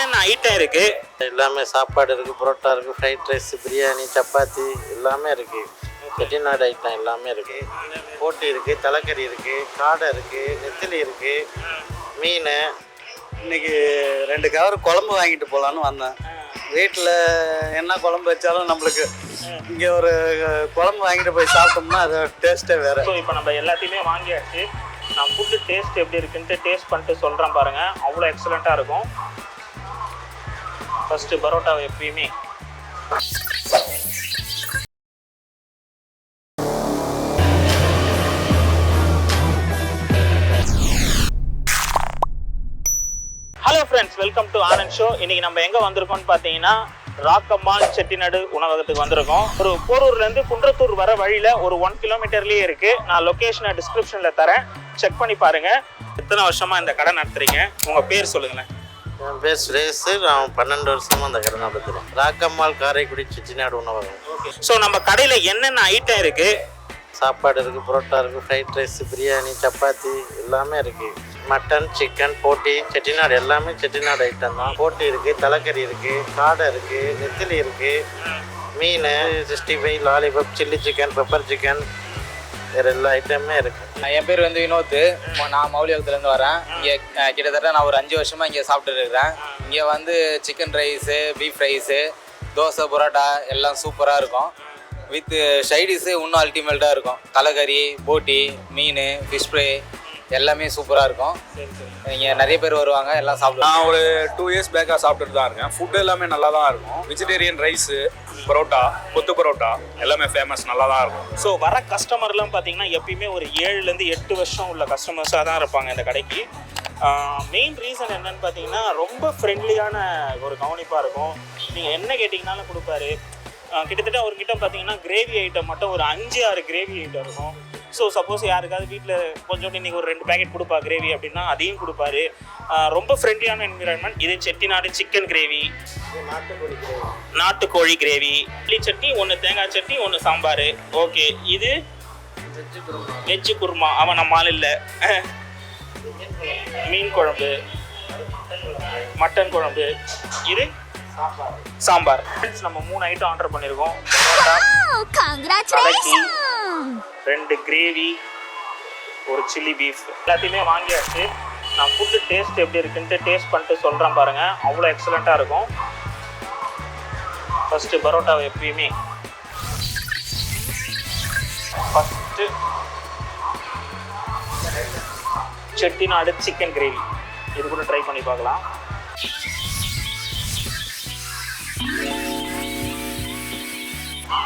என்னென்ன ஐட்டம் இருக்கு? எல்லாமே சாப்பாடு இருக்குது புரோட்டா இருக்குது ஃப்ரைட் ரைஸ் பிரியாணி சப்பாத்தி எல்லாமே இருக்குது செட்டிநாடு ஐட்டம் எல்லாமே இருக்குது போட்டி இருக்குது தலைக்கறி இருக்குது காடை இருக்குது நெத்திலி இருக்குது மீன். இன்னைக்கு ரெண்டு கவர் குழம்பு வாங்கிட்டு போகலான்னு வந்தேன். வீட்டில் என்ன குழம்பு வச்சாலும் நம்மளுக்கு இங்கே ஒரு குழம்பு வாங்கிட்டு போய் சாப்பிட்டோம்னா அது டேஸ்ட்டே வேறு. ஸோ இப்போ நம்ம எல்லாத்தையுமே வாங்கியாச்சு. நான் ஃபுட்டு டேஸ்ட் எப்படி இருக்குன்ட்டு டேஸ்ட் பண்ணிட்டு சொல்கிறேன் பாருங்க. அவ்வளோ எக்ஸலண்ட்டாக இருக்கும். ஃபஸ்ட்டு பரோட்டாவை எப்பயுமே. Hello friends welcome to Anand show இன்னைக்கு நம்ம எங்க வந்திருக்கோம்னு பார்த்தீங்கன்னா ராக்கம்மாள் செட்டிநாடு உணவகத்துக்கு வந்திருக்கோம். ஒரு போரூர்லேருந்து குன்றத்தூர் வர வழியில் ஒரு ஒன் கிலோமீட்டர்லேயே இருக்கு. நான் லொக்கேஷனை டிஸ்கிரிப்ஷனில் தரேன். செக் பண்ணி பாருங்க. எத்தனை வருஷமா இந்த கடை நடத்துறீங்க? உங்க பேர் சொல்லுங்களேன். என் பேர் சுரேஷ் நான் பன்னெண்டு வருஷமாக அந்த கடை நடத்துகிறேன் ராக்கம்மாள் காரைக்குடி செட்டிநாடு உணவகம் ஸோ நம்ம கடையில என்னென்ன ஐட்டம் இருக்கு? சாப்பாடு இருக்குது புரோட்டா இருக்குது ஃப்ரைட் ரைஸ் பிரியாணி சப்பாத்தி எல்லாமே இருக்குது மட்டன் சிக்கன் போட்டி செட்டிநாடு எல்லாமே செட்டிநாடு ஐட்டம் தான். போட்டி இருக்குது தலைக்கறி இருக்குது காடை இருக்குது நெத்திலி இருக்குது மீன் sixty five lollipop chilli chicken pepper chicken வேறு எல்லா ஐட்டமுமே இருக்குது என் பேர் வந்து வினோத் நான் மௌலியகத்துலேருந்து வரேன். இங்கே கிட்டத்தட்ட நான் ஒரு அஞ்சு வருஷமாக இங்கே சாப்பிட்டுட்டு இருக்கிறேன். இங்கே வந்து chicken rice beef rice dosa parotta எல்லாம் சூப்பராக இருக்கும். வித் ஷைடிஸு இன்னும் அல்டிமேட்டாக இருக்கும். தலைக்கறி போட்டி மீன் ஃபிஷ் ஃப்ரை எல்லாமே சூப்பராக இருக்கும். இங்கே நிறைய பேர் வருவாங்க எல்லாம் சாப்பிடுவாங்க. நான் ஒரு டூ இயர்ஸ் பேக்காக சாப்பிட்டுட்டு தான் இருக்கேன். ஃபுட் எல்லாமே நல்லா தான் இருக்கும். வெஜிடேரியன் ரைஸு பரோட்டா கொத்து பரோட்டா எல்லாமே ஃபேமஸ் நல்லா தான் இருக்கும். ஸோ வர கஸ்டமர்லாம் பார்த்தீங்கன்னா எப்பயுமே ஒரு ஏழுலேருந்து எட்டு வருஷம் உள்ள கஸ்டமர்ஸாக தான் இருப்பாங்க இந்த கடைக்கு. மெயின் ரீசன் என்னன்னு பார்த்தீங்கன்னா ரொம்ப ஃப்ரெண்ட்லியான ஒரு கவனிப்பாக இருக்கும். நீங்கள் என்ன கேட்டிங்கனாலும் கொடுப்பாரு. கிட்டத்தட்ட அவர்கிட்ட பார்த்தீங்கன்னா கிரேவி ஐட்டம் மட்டும் ஒரு அஞ்சு ஆறு கிரேவி ஐட்டம் இருக்கும். ஸோ சப்போஸ் யாருக்காவது வீட்டில் கொஞ்சோண்டு இன்னைக்கு ஒரு ரெண்டு பேக்கெட் கொடுப்பா கிரேவி அப்படின்னா அதையும் கொடுப்பாரு. ரொம்ப ஃப்ரெண்ட்லியான என்விரான்மெண்ட் இது செட்டிநாடு சிக்கன் கிரேவி நாட்டுக்கோழி கிரேவி இட்லி சட்னி ஒன்று தேங்காய் சட்னி ஒன்று சாம்பார். ஓகே இது வெஜ்ஜு குருமா. அவன் நம்ம ஆள் இல்லை. மீன் குழம்பு. மட்டன் குழம்பு. இது சாம்பார். நம்ம மூணு ஐட்டம் ஆர்டர் பண்ணியிருக்கோம் பரோட்டா Congratulations! ரெண்டு கிரேவி ஒரு சில்லி பீஃப் எல்லாத்தையுமே வாங்கியாச்சு. நான் ஃபுட்டு டேஸ்ட் எப்படி இருக்குன்ட்டு டேஸ்ட் பண்ணிட்டு சொல்கிறேன் பாருங்க. அவ்வளோ எக்ஸலண்ட்டாக இருக்கும். ஃபஸ்ட்டு பரோட்டாவை எப்பயுமே. ஃபஸ்ட்டு செட்டிநாடு சிக்கன் கிரேவி இது கூட ட்ரை பண்ணி பார்க்கலாம்.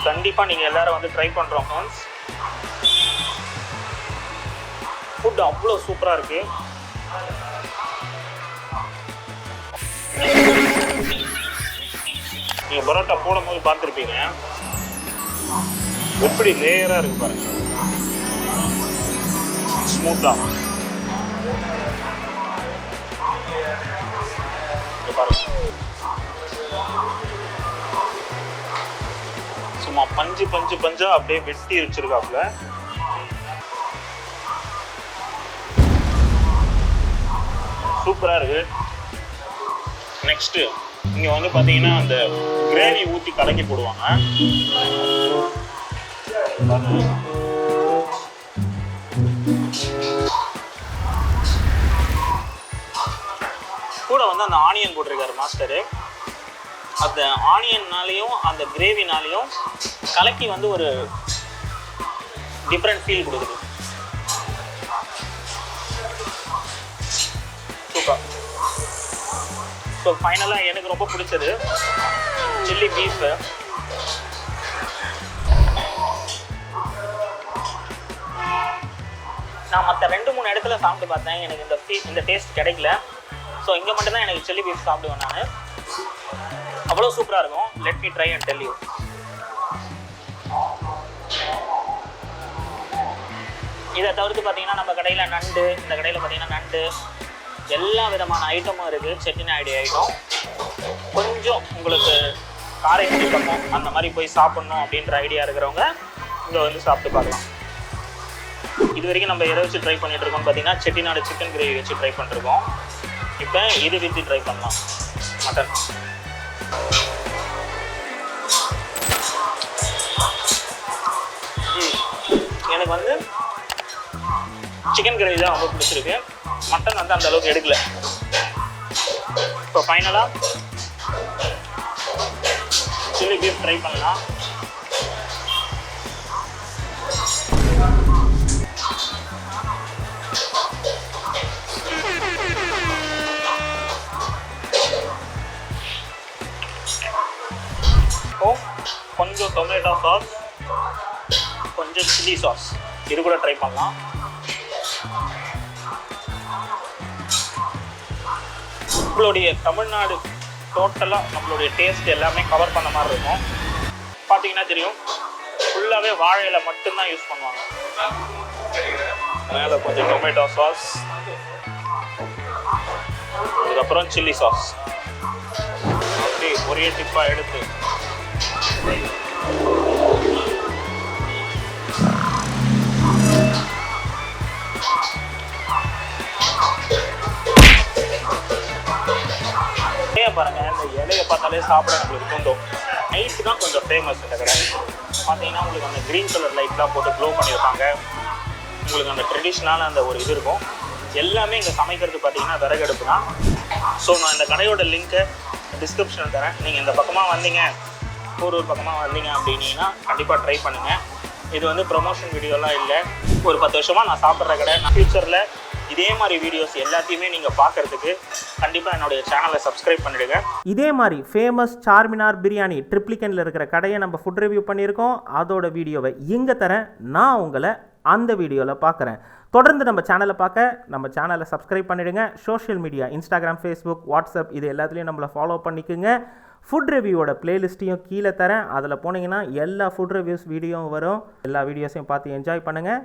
கண்டிப்பாக நீங்கள் எல்லாரும் வந்து ட்ரை பண்ணுறோம் ஃப்ரெண்ட்ஸ் ஃபுட் அவ்வளோ சூப்பராக இருக்குது நீங்கள் பரோட்டா போடும்போது பார்த்துருப்பீங்க. எப்படி லேயராக இருக்கு பாருங்க. ஸ்மூத்தாக பாருங்க. சும்மா பஞ்சு பஞ்சு பஞ்சா அப்படியே வெட்டி வச்சிருக்காப்புல. சூப்பரா இருக்கு. நெக்ஸ்ட் இங்க வந்து பாத்தீங்கன்னா அந்த கிரேவி ஊத்தி கலக்கி போடுவாங்க. கூட வந்து அந்த ஆனியன் போட்டிருக்காரு மாஸ்டரு அந்த ஆனியன்னாலேயும் அந்த கிரேவினாலேயும் கலக்கி வந்து ஒரு டிஃப்ரெண்ட் ஃபீல் கொடுக்குது. சூப்பர். ஸோ ஃபைனலாக எனக்கு ரொம்ப பிடிச்சது சில்லி பீஃபு நான் மற்ற ரெண்டு மூணு இடத்துல சாப்பிட்டு பார்த்தேன். எனக்கு இந்த ஃபீ இந்த டேஸ்ட் கிடைக்கல. ஸோ இங்கே மட்டும்தான் எனக்கு சில்லி பீஃப் சாப்பிடுவேன் நான். அவ்வளோ சூப்பராக இருக்கும். Let me try and tell you இதை தவிர்த்து பார்த்தீங்கன்னா நம்ம கடையில் நண்டு இந்த கடையில் பார்த்தீங்கன்னா நண்டு எல்லா விதமான ஐட்டமும் இருக்குது செட்டிநாயுடு ஐட்டம் கொஞ்சம் உங்களுக்கு காரை பக்கம் அந்த மாதிரி போய் சாப்பிட்ணும் அப்படின்ற ஐடியா இருக்கிறவங்க இங்கே வந்து சாப்பிட்டு பார்க்கலாம். இது வரைக்கும் நம்ம எதை வச்சு ட்ரை பண்ணிட்டு இருக்கோம்னு பார்த்தீங்கன்னா செட்டிநாடு சிக்கன் கிரேவி வச்சு ட்ரை பண்ணிருக்கோம் இப்போ இது வித்து ட்ரை பண்ணலாம். மட்டன் எனக்கு வந்து சிக்கன் கிரேவி தான் ரொம்ப பிடிச்சிருக்கு. மட்டன் வந்து அந்த அளவுக்கு எடுக்கல. இப்போ ஃபைனலாக சில்லி பீஃப் ட்ரை பண்ணலாம். டொமேட்டோ சாஸ் கொஞ்சம் சில்லி சாஸ் இது கூட ட்ரை பண்ணலாம். நம்மளுடைய தமிழ்நாடு டோட்டலாக நம்மளுடைய டேஸ்ட் எல்லாமே கவர் பண்ண மாதிரி இருக்கும். பார்த்தீங்கன்னா தெரியும் ஃபுல்லாகவே வாழையில மட்டும்தான் யூஸ் பண்ணுவாங்க. மேலே கொஞ்சம் டொமேட்டோ சாஸ் அதுக்கப்புறம் சில்லி சாஸ் அப்படி ஒரே டிப்பாக எடுத்து பாருங்க இந்த இலையை பார்த்தாலே சாப்பிட நம்மளுக்கு தூண்டும். நைட்டு தான் கொஞ்சம் ஃபேமஸ் இந்த கடை. பார்த்தீங்கன்னா உங்களுக்கு அந்த க்ரீன் கலர் லைட்லாம் போட்டு க்ளோ பண்ணியிருப்பாங்க. உங்களுக்கு அந்த ட்ரெடிஷ்னலான அந்த ஒரு இது இருக்கும். எல்லாமே இங்கே சமைக்கிறது பார்த்தீங்கன்னா விறகடுப்பு தான். ஸோ நான் இந்த கடையோட லிங்க்கை டிஸ்கிரிப்ஷனில் தரேன். நீங்கள் இந்த பக்கமாக வந்தீங்க போரூர் பக்கமாக வந்தீங்க அப்படின்னா கண்டிப்பாக ட்ரை பண்ணுங்கள் இது வந்து ப்ரொமோஷன் வீடியோலாம் இல்லை. ஒரு பத்து வருஷமாக நான் சாப்பிட்ற கடை. நான் ஃப்யூச்சரில் இதே மாதிரி வீடியோஸ் எல்லாத்தையுமே நீங்கள் பார்க்கறதுக்கு கண்டிப்பாக என்னுடைய சேனலை சப்ஸ்கிரைப் பண்ணிடுங்க. இதே மாதிரி ஃபேமஸ் சார்மினார் பிரியாணி ட்ரிப்ளிகனில் இருக்கிற கடையை நம்ம ஃபுட் ரிவ்யூ பண்ணியிருக்கோம். அதோட வீடியோவை இங்கே தரேன். நான் உங்களை அந்த வீடியோவில் பார்க்குறேன் தொடர்ந்து நம்ம சேனலை பார்க்க நம்ம சேனலை சப்ஸ்கிரைப் பண்ணிவிடுங்க social media Instagram Facebook WhatsApp இது எல்லாத்துலேயும் நம்மளை ஃபாலோ பண்ணிக்கோங்க. ஃபுட் ரிவ்யூவோட பிளேலிஸ்ட்டையும் கீழே தரேன். அதில் போனீங்கன்னா எல்லா ஃபுட் ரிவ்யூஸ் வீடியோவும் வரும். எல்லா வீடியோஸையும் பார்த்து என்ஜாய் பண்ணுங்கள்